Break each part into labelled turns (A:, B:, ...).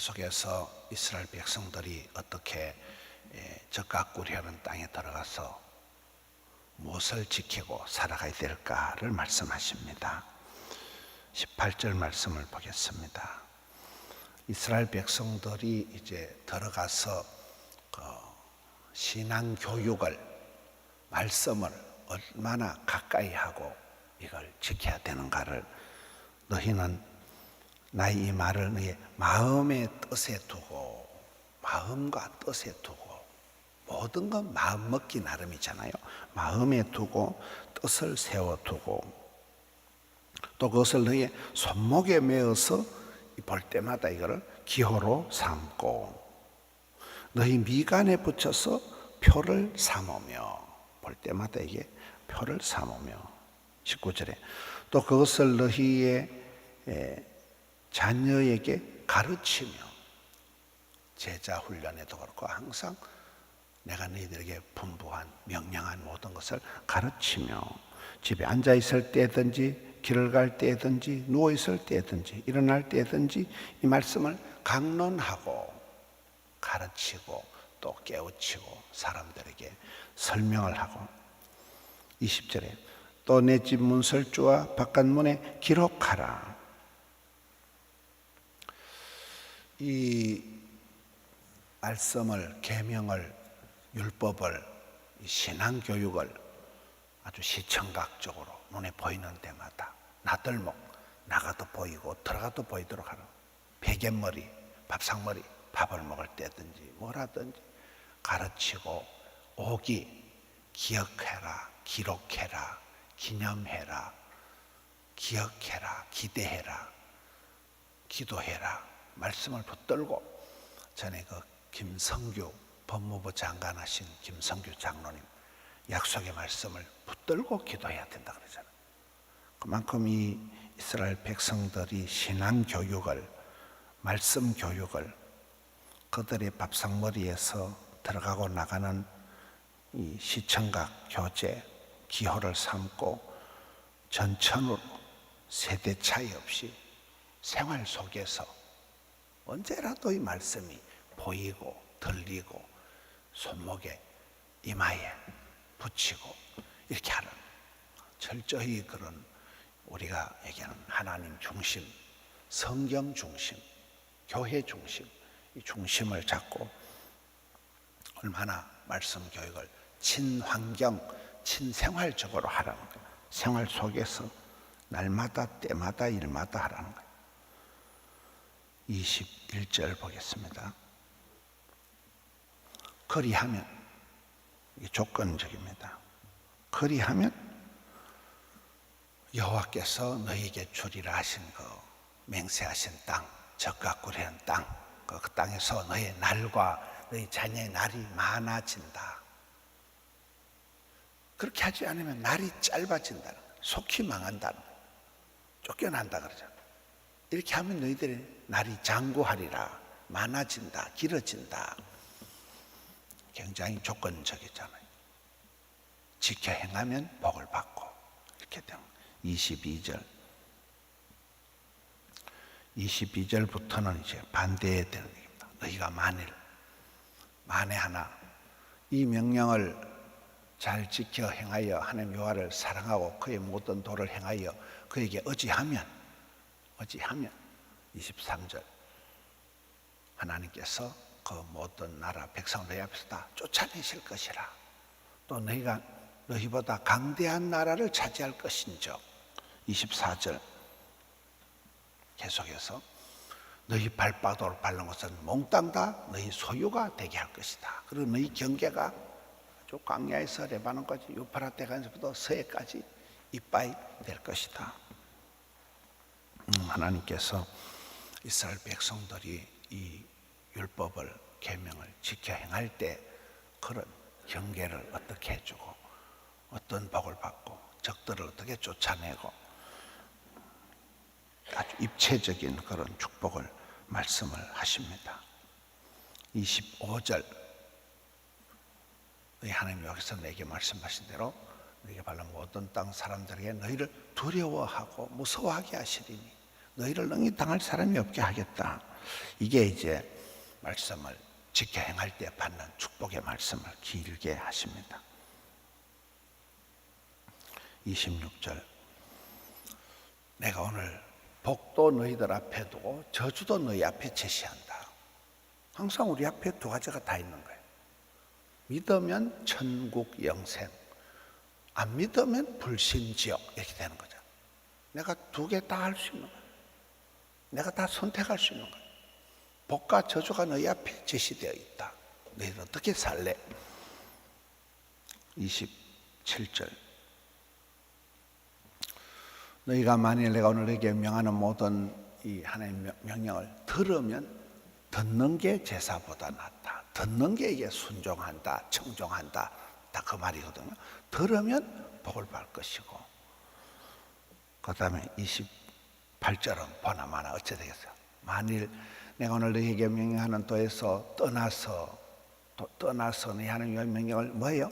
A: 계속해서 이스라엘 백성들이 어떻게 예, 적각구리하는 땅에 들어가서 무엇을 지키고 살아가야 될까를 말씀하십니다. 18절 말씀을 보겠습니다. 이스라엘 백성들이 이제 들어가서 그 신앙 교육을 말씀을 얼마나 가까이 하고 이걸 지켜야 되는가를 너희는 나의 이 말을 너희 마음의 뜻에 두고 마음과 뜻에 두고 모든 건 마음 먹기 나름이잖아요. 마음에 두고 뜻을 세워 두고 또 그것을 너희의 손목에 메어서 볼 때마다 이거를 기호로 삼고 너희 미간에 붙여서 표를 삼으며 볼 때마다 이게 표를 삼으며 19절에 또 그것을 너희의 에, 자녀에게 가르치며 제자 훈련에도 그렇고 항상 내가 너희들에게 분부한 명령한 모든 것을 가르치며 집에 앉아 있을 때든지 길을 갈 때든지 누워 있을 때든지 일어날 때든지 이 말씀을 강론하고 가르치고 또 깨우치고 사람들에게 설명을 하고 20절에 또 내 집 문설주와 바깥 문에 기록하라. 이 말씀을 계명을 율법을 이 신앙 교육을 아주 시청각적으로 눈에 보이는 데마다 나들목 나가도 보이고 들어가도 보이도록 하는 베갯머리 밥상머리 밥을 먹을 때든지 뭐라든지 가르치고 오기 기억해라 기록해라 기념해라 기억해라 기대해라 기도해라 말씀을 붙들고 전에 그 김성규 법무부 장관 하신 김성규 장로님 약속의 말씀을 붙들고 기도해야 된다 그러잖아요. 그만큼 이 이스라엘 백성들이 신앙 교육을 말씀 교육을 그들의 밥상머리에서 들어가고 나가는 이 시청각 교재 기호를 삼고 전천으로 세대 차이 없이 생활 속에서 언제라도 이 말씀이 보이고 들리고 손목에 이마에 붙이고 이렇게 하는 철저히 그런 우리가 얘기하는 하나님 중심, 성경 중심, 교회 중심 이 중심을 잡고 얼마나 말씀 교육을 친환경, 친생활적으로 하라는 거예요. 생활 속에서 날마다 때마다 일마다 하라는 거예요. 21절 보겠습니다. 그리하면 이게 조건적입니다. 그리하면 여호와께서 너희에게 주리라 하신 그 맹세하신 땅, 적각구리한 땅, 그, 그 땅에서 너희 날과 너희 자녀의 날이 많아진다. 그렇게 하지 않으면 날이 짧아진다는. 속히 망한다는. 쫓겨난다 그러잖아요. 이렇게 하면 너희들의 날이 장구하리라. 많아진다. 길어진다. 굉장히 조건적이잖아요. 지켜 행하면 복을 받고 이렇게 되는 22절 22절부터는 이제 반대에 되는 얘기입니다. 너희가 만일 만에 하나 이 명령을 잘 지켜 행하여 하나님 여호와를 사랑하고 그의 모든 도를 행하여 그에게 의지하면 의지하면 23절 하나님께서 그 모든 나라 백성 너희 앞에서 다 쫓아내실 것이라 또 너희가 너희보다 강대한 나라를 차지할 것인즉 24절 계속해서 너희 발바닥으로 밟는 것은 몽땅 다 너희 소유가 되게 할 것이다. 그리고 너희 경계가 아주 광야에서 레바논까지 유파라테 간서부터 서해까지 이빠이 될 것이다. 음, 하나님께서 이스라엘 백성들이 이 율법을 계명을 지켜 행할 때 그런 경계를 어떻게 해주고 어떤 복을 받고 적들을 어떻게 쫓아내고 아주 입체적인 그런 축복을 말씀을 하십니다. 25절 너희 하나님 여기서 내게 말씀하신 대로 너희가 발른 모든 땅 사람들에게 너희를 두려워하고 무서워하게 하시리니 너희를 능히 당할 사람이 없게 하겠다. 이게 이제 말씀을 지켜 행할 때 받는 축복의 말씀을 길게 하십니다. 26절 내가 오늘 복도 너희들 앞에 두고 저주도 너희 앞에 제시한다. 항상 우리 앞에 두 가지가 다 있는 거예요. 믿으면 천국 영생, 안 믿으면 불신지옥 이렇게 되는 거죠. 내가 두 개 다 할 수 있는 거예요. 내가 다 선택할 수 있는 거예요. 복과 저주가 너희 앞에 제시되어 있다. 너희들 어떻게 살래? 27절 너희가 만일 내가 오늘 너에게 명하는 모든 이 하나님의 명령을 들으면 듣는 게 제사보다 낫다. 듣는 게 이게 순종한다, 청종한다. 다 그 말이거든요. 들으면 복을 받을 것이고. 그 다음에 28절은 보나 마나 어찌 되겠어요? 만일 내가 오늘 너희에게 명령하는 도에서 떠나서 또 떠나서 너희 하나님의 명령을 뭐예요?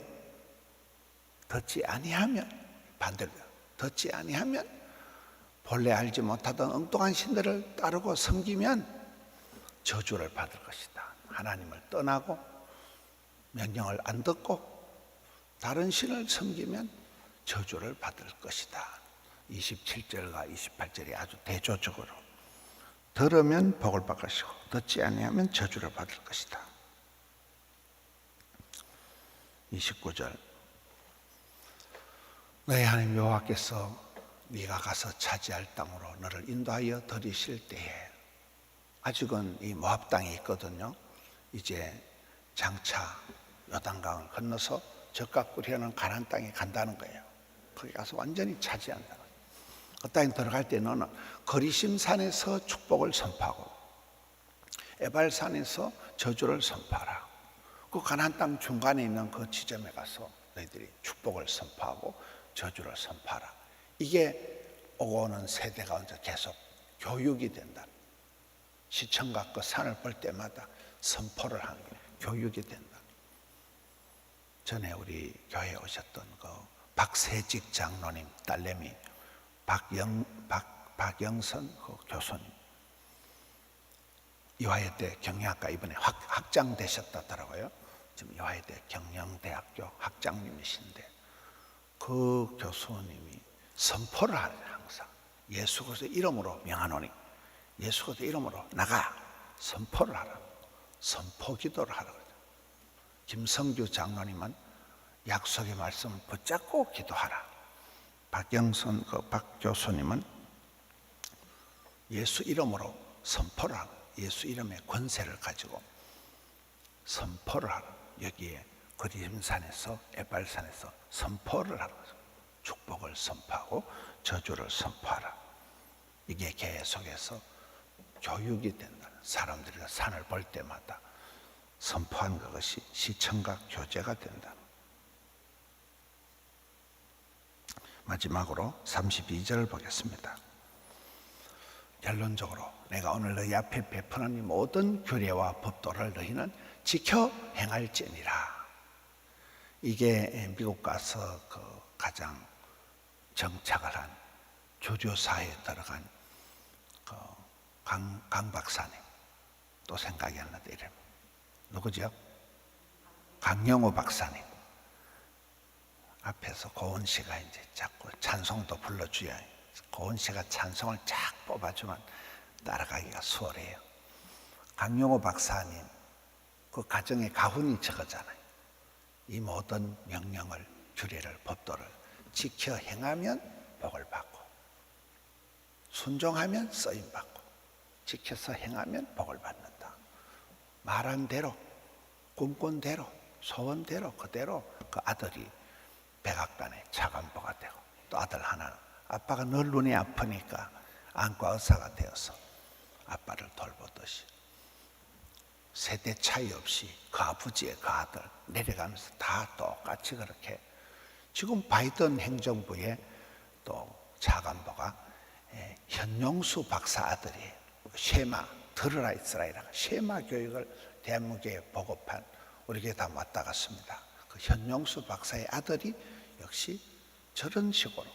A: 듣지 아니하면 반대로 듣지 아니하면 본래 알지 못하던 엉뚱한 신들을 따르고 섬기면 저주를 받을 것이다. 하나님을 떠나고 명령을 안 듣고 다른 신을 섬기면 저주를 받을 것이다. 27절과 28절이 아주 대조적으로 들으면 복을 것이고 듣지 아니하면 저주를 받을 것이다. 29절 너희 하나님 여호와께서 네가 가서 차지할 땅으로 너를 인도하여 들이실 때에 아직은 이 모압 땅이 있거든요. 이제 장차 요단강을 건너서 적각 꾸려는 가난 땅에 간다는 거예요. 거기 가서 완전히 차지한다. 그 땅에 들어갈 때 너는 거리심 산에서 축복을 선포하고 에발산에서 저주를 선포하라. 그 가난 땅 중간에 있는 그 지점에 가서 너희들이 축복을 선포하고 저주를 선포하라. 이게 오고 오는 세대 가운데 계속 교육이 된다. 시청각 그 산을 볼 때마다 선포를 하는 거예요. 교육이 된다. 전에 우리 교회에 오셨던 그 박세직 장로님 딸내미 박영 박 박영선 그 교수님 이화여 대 경영학과 이번에 확, 학장되셨다더라고요. 지금 이화여 대 경영대학교 학장님이신데 그 교수님이 선포를 하는 항상 예수 그리스도 이름으로 명하노니 예수 그리스도 이름으로 나가 선포를 하라. 선포 기도를 하라. 김성규 장로님은 약속의 말씀을 붙잡고 기도하라. 박영선 그 박 교수님은 예수 이름으로 선포를 하라. 예수 이름의 권세를 가지고 선포를 하라. 여기에 그림산에서 에발산에서 선포를 하라. 축복을 선포하고 저주를 선포하라. 이게 계속해서 교육이 된다는 사람들이 산을 볼 때마다 선포한 그것이 시청각 교제가 된다. 마지막으로 32절을 보겠습니다. 결론적으로 내가 오늘 너희 앞에 베푸는 이 모든 규례와 법도를 너희는 지켜 행할지니라. 이게 미국 가서 그 가장 정착을 한 조조사에 들어간 그 강, 강 박사님 또 생각이 안 이름 누구죠? 강영호 박사님 앞에서 고은 씨가 이제 자꾸 찬송도 불러줘야 고은 씨가 찬송을 쫙 뽑아주면 따라가기가 수월해요. 강영호 박사님 그 가정에 가훈이 적었잖아요. 이 모든 명령을 규례를 법도를 지켜 행하면 복을 받고 순종하면 쓰임 받고 지켜서 행하면 복을 받는다. 말한 대로 꿈꾼 대로 소원 대로 그대로 그 아들이 백악관에 차관보가 되고 또 아들 하나는 아빠가 늘 눈이 아프니까 안과 의사가 되어서 아빠를 돌보듯이 세대 차이 없이 그 아버지의 그 아들 내려가면서 다 똑같이 그렇게 지금 바이든 행정부의 또 차관보가 예, 현용수 박사 아들이 쉐마 들으라 이스라엘아 쉐마 교육을 대한민국에 보급한 우리 교회 다 왔다 갔습니다. 그 현용수 박사의 아들이 역시 저런 식으로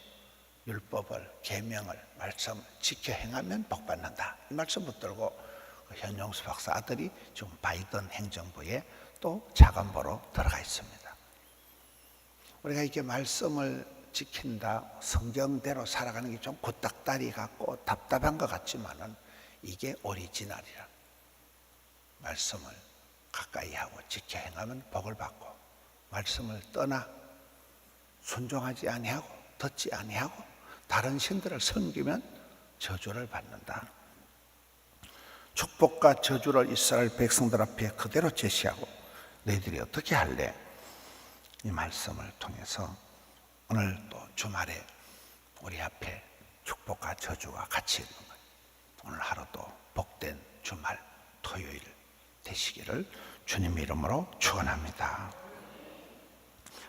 A: 율법을 계명을 말씀 지켜 행하면 복 받는다 이 말씀 붙들고 현용수 박사 아들이 지금 바이든 행정부에 또 차관보로 들어가 있습니다. 우리가 이렇게 말씀을 지킨다, 성경대로 살아가는 게좀 구딱다리 같고 답답한 것 같지만은 이게 오리지널이라. 말씀을 가까이 하고 지켜 행하면 복을 받고 말씀을 떠나 순종하지 아니하고 듣지 아니하고 다른 신들을 섬기면 저주를 받는다. 축복과 저주를 이스라엘 백성들 앞에 그대로 제시하고 너희들이 어떻게 할래? 이 말씀을 통해서 오늘 또 주말에 우리 앞에 축복과 저주가 같이 있는 거예요. 오늘 하루도 복된 주말 토요일 되시기를 주님 이름으로 축원합니다.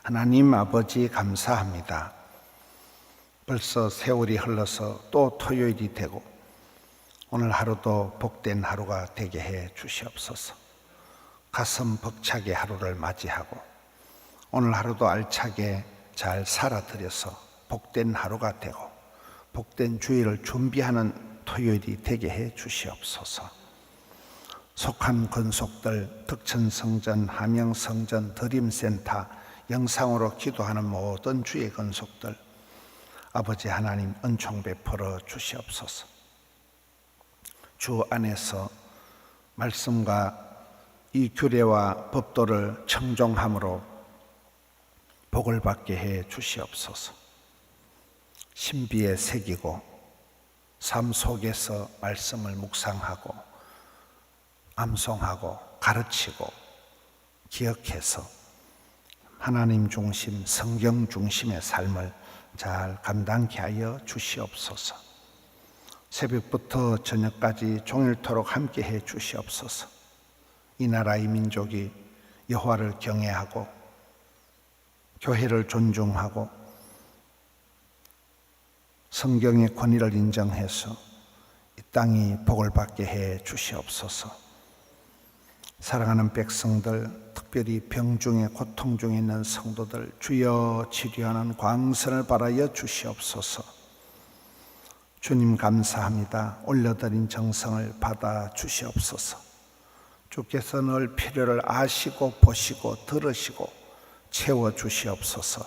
A: 하나님 아버지 감사합니다. 벌써 세월이 흘러서 또 토요일이 되고 오늘 하루도 복된 하루가 되게 해 주시옵소서. 가슴 벅차게 하루를 맞이하고 오늘 하루도 알차게 잘 살아들여서 복된 하루가 되고 복된 주일을 준비하는 토요일이 되게 해 주시옵소서. 속한 건속들 덕천성전, 함영성전, 드림센터 영상으로 기도하는 모든 주의 건속들 아버지 하나님 은총 베풀어 주시옵소서. 주 안에서 말씀과 이 규례와 법도를 청종함으로 복을 받게 해 주시옵소서. 신비에 새기고 삶 속에서 말씀을 묵상하고 암송하고 가르치고 기억해서 하나님 중심, 성경 중심의 삶을 잘 감당케 하여 주시옵소서. 새벽부터 저녁까지 종일토록 함께 해 주시옵소서. 이 나라의 민족이 여호와를 경외하고 교회를 존중하고 성경의 권위를 인정해서 이 땅이 복을 받게 해 주시옵소서. 사랑하는 백성들, 특별히 병중에 고통 중에 있는 성도들 주여 치료하는 광선을 바라여 주시옵소서. 주님 감사합니다. 올려드린 정성을 받아 주시옵소서. 주께서 늘 필요를 아시고 보시고 들으시고 채워 주시옵소서.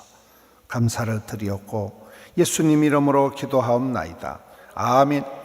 A: 감사를 드리었고 예수님 이름으로 기도하옵나이다. 아멘.